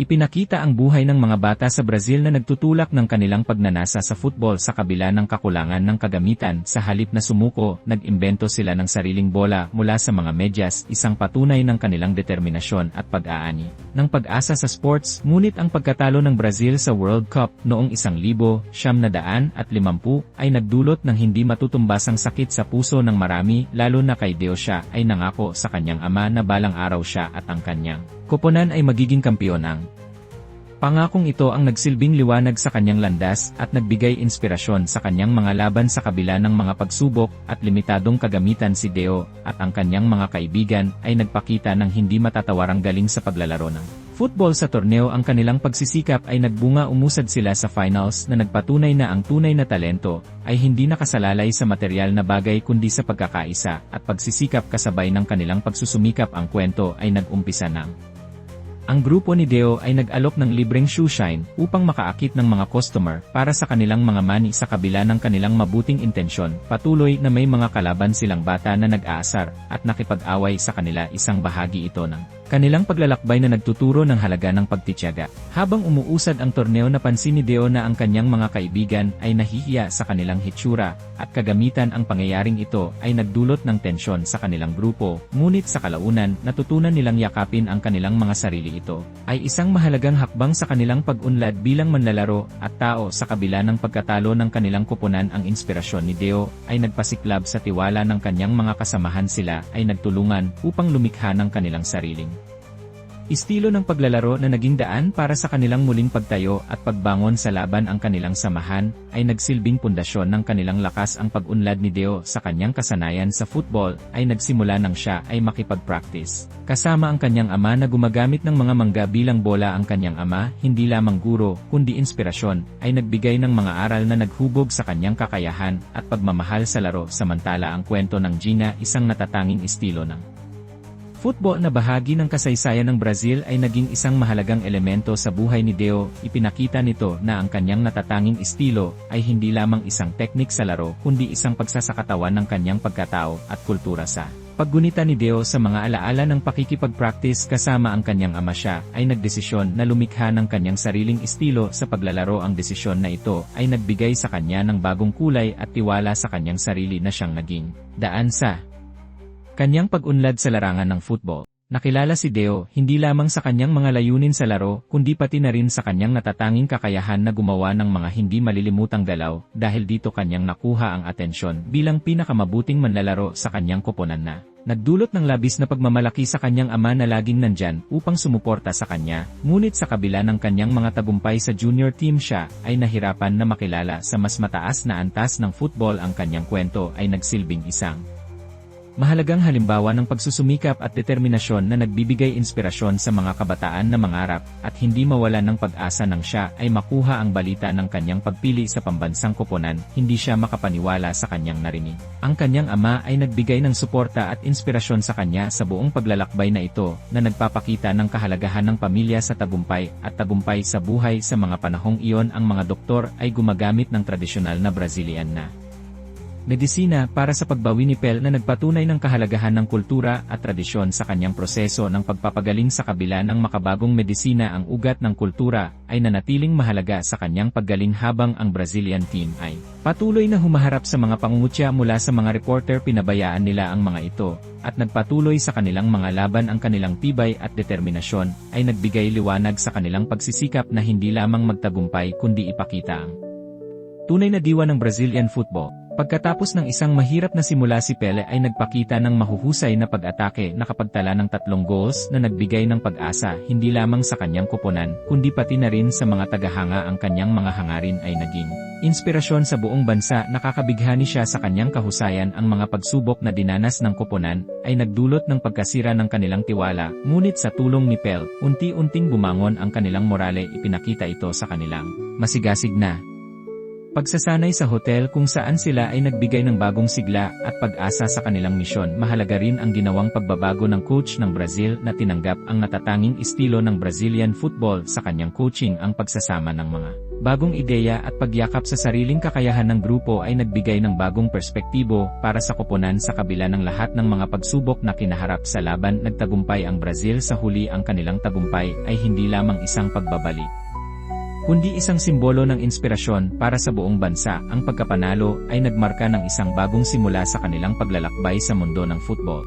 Ipinakita ang buhay ng mga bata sa Brazil na nagtutulak ng kanilang pagnanasa sa football sa kabila ng kakulangan ng kagamitan sa halip na sumuko, nag-imbento sila ng sariling bola mula sa mga medyas, isang patunay ng kanilang determinasyon at pag-aani. Ng pag-asa sa sports, ngunit ang pagkatalo ng Brazil sa World Cup noong 1,000, siyam na daan at limampu ay nagdulot ng hindi matutumbasang sakit sa puso ng marami lalo na kay Deo siya ay nangako sa kanyang ama na balang araw siya at ang kanyang koponan ay magiging kampiyon ang Pangakong ito ang nagsilbing liwanag sa kanyang landas at nagbigay inspirasyon sa kanyang mga laban sa kabila ng mga pagsubok at limitadong kagamitan si Deo at ang kanyang mga kaibigan ay nagpakita ng hindi matatawarang galing sa paglalaro ng football sa torneo. Ang kanilang pagsisikap ay nagbunga umusad sila sa finals na nagpatunay na ang tunay na talento ay hindi nakasalalay sa material na bagay kundi sa pagkakaisa at pagsisikap kasabay ng kanilang pagsusumikap. Ang kwento ay nag-umpisa ng ang grupo ni Deo ay nag-alok ng libreng shoe shine upang makaakit ng mga customer para sa kanilang mga mani sa kabila ng kanilang mabuting intensyon. Patuloy na may mga kalaban silang bata na nag-aasar at nakipag-away sa kanila isang bahagi ito ng kanilang paglalakbay na nagtuturo ng halaga ng pagtityaga. Habang umuusad ang torneo napansin ni Deo na ang kanyang mga kaibigan ay nahihiya sa kanilang hitsura at kagamitan ang pangyayaring ito ay nagdulot ng tensyon sa kanilang grupo. Ngunit sa kalaunan, natutunan nilang yakapin ang kanilang mga sarili ito ay isang mahalagang hakbang sa kanilang pag-unlad bilang manlalaro at tao sa kabila ng pagkatalo ng kanilang kupunan ang inspirasyon ni Deo ay nagpasiklab sa tiwala ng kanyang mga kasamahan sila ay nagtulungan upang lumikha ng kanilang sariling Estilo ng paglalaro na naging daan para sa kanilang muling pagtayo at pagbangon sa laban ang kanilang samahan, ay nagsilbing pundasyon ng kanilang lakas ang pag-unlad ni Deo sa kanyang kasanayan sa football, ay nagsimula nang siya ay makipag-practice. Kasama ang kanyang ama na gumagamit ng mga mangga bilang bola ang kanyang ama, hindi lamang guro, kundi inspirasyon, ay nagbigay ng mga aral na naghubog sa kanyang kakayahan at pagmamahal sa laro samantala ang kwento ng Gina isang natatanging estilo ng Football na bahagi ng kasaysayan ng Brazil ay naging isang mahalagang elemento sa buhay ni Deo, ipinakita nito na ang kanyang natatanging estilo ay hindi lamang isang teknik sa laro kundi isang pagsasakatawan ng kanyang pagkatao at kultura sa paggunita ni Deo sa mga alaala ng pakikipag-practice kasama ang kanyang ama siya ay nagdesisyon na lumikha ng kanyang sariling estilo sa paglalaro. Ang desisyon na ito ay nagbigay sa kanya ng bagong kulay at tiwala sa kanyang sarili na siyang naging daan sa Kanyang pag-unlad sa larangan ng football. Nakilala si Deo hindi lamang sa kanyang mga layunin sa laro, kundi pati na rin sa kanyang natatanging kakayahan na gumawa ng mga hindi malilimutang galaw, dahil dito kanyang nakuha ang atensyon bilang pinakamabuting manlalaro sa kanyang koponan na. Nagdulot ng labis na pagmamalaki sa kanyang ama na laging nandyan upang sumuporta sa kanya, ngunit sa kabila ng kanyang mga tagumpay sa junior team siya, ay nahirapan na makilala sa mas mataas na antas ng football ang kanyang kwento ay nagsilbing isang Mahalagang halimbawa ng pagsusumikap at determinasyon na nagbibigay inspirasyon sa mga kabataan na mangarap at hindi mawalan ng pag-asa nang siya ay makuha ang balita ng kanyang pagpili sa pambansang koponan, hindi siya makapaniwala sa kanyang narinig. Ang kanyang ama ay nagbigay ng suporta at inspirasyon sa kanya sa buong paglalakbay na ito na nagpapakita ng kahalagahan ng pamilya sa tagumpay at tagumpay sa buhay sa mga panahong iyon ang mga doktor ay gumagamit ng tradisyonal na Brazilian na medisina para sa pagbawi ni Pel na nagpatunay ng kahalagahan ng kultura at tradisyon sa kanyang proseso ng pagpapagaling sa kabila ng makabagong medisina ang ugat ng kultura ay nanatiling mahalaga sa kanyang paggaling habang ang Brazilian team ay patuloy na humaharap sa mga pangungutya mula sa mga reporter pinabayaan nila ang mga ito at nagpatuloy sa kanilang mga laban ang kanilang tibay at determinasyon ay nagbigay liwanag sa kanilang pagsisikap na hindi lamang magtagumpay kundi ipakita ang tunay na diwa ng Brazilian football. Pagkatapos ng isang mahirap na simula si Pele ay nagpakita ng mahuhusay na pag-atake nakapagtala ng tatlong goals na nagbigay ng pag-asa hindi lamang sa kanyang kuponan, kundi pati na rin sa mga tagahanga ang kanyang mga hangarin ay naging inspirasyon sa buong bansa. Nakakabighani siya sa kanyang kahusayan ang mga pagsubok na dinanas ng kuponan ay nagdulot ng pagkasira ng kanilang tiwala, ngunit sa tulong ni Pel, unti-unting bumangon ang kanilang morale ipinakita ito sa kanilang masigasig na Pagsasanay sa hotel kung saan sila ay nagbigay ng bagong sigla at pag-asa sa kanilang misyon. Mahalaga rin ang ginawang pagbabago ng coach ng Brazil na tinanggap ang natatanging estilo ng Brazilian football sa kanyang coaching ang pagsasama ng mga Bagong ideya at pagyakap sa sariling kakayahan ng grupo ay nagbigay ng bagong perspektibo para sa koponan sa kabila ng lahat ng mga pagsubok na kinaharap sa laban nagtagumpay ang Brazil sa huli ang kanilang tagumpay ay hindi lamang isang pagbabalik. Kundi isang simbolo ng inspirasyon para sa buong bansa, ang pagkapanalo ay nagmarka ng isang bagong simula sa kanilang paglalakbay sa mundo ng football.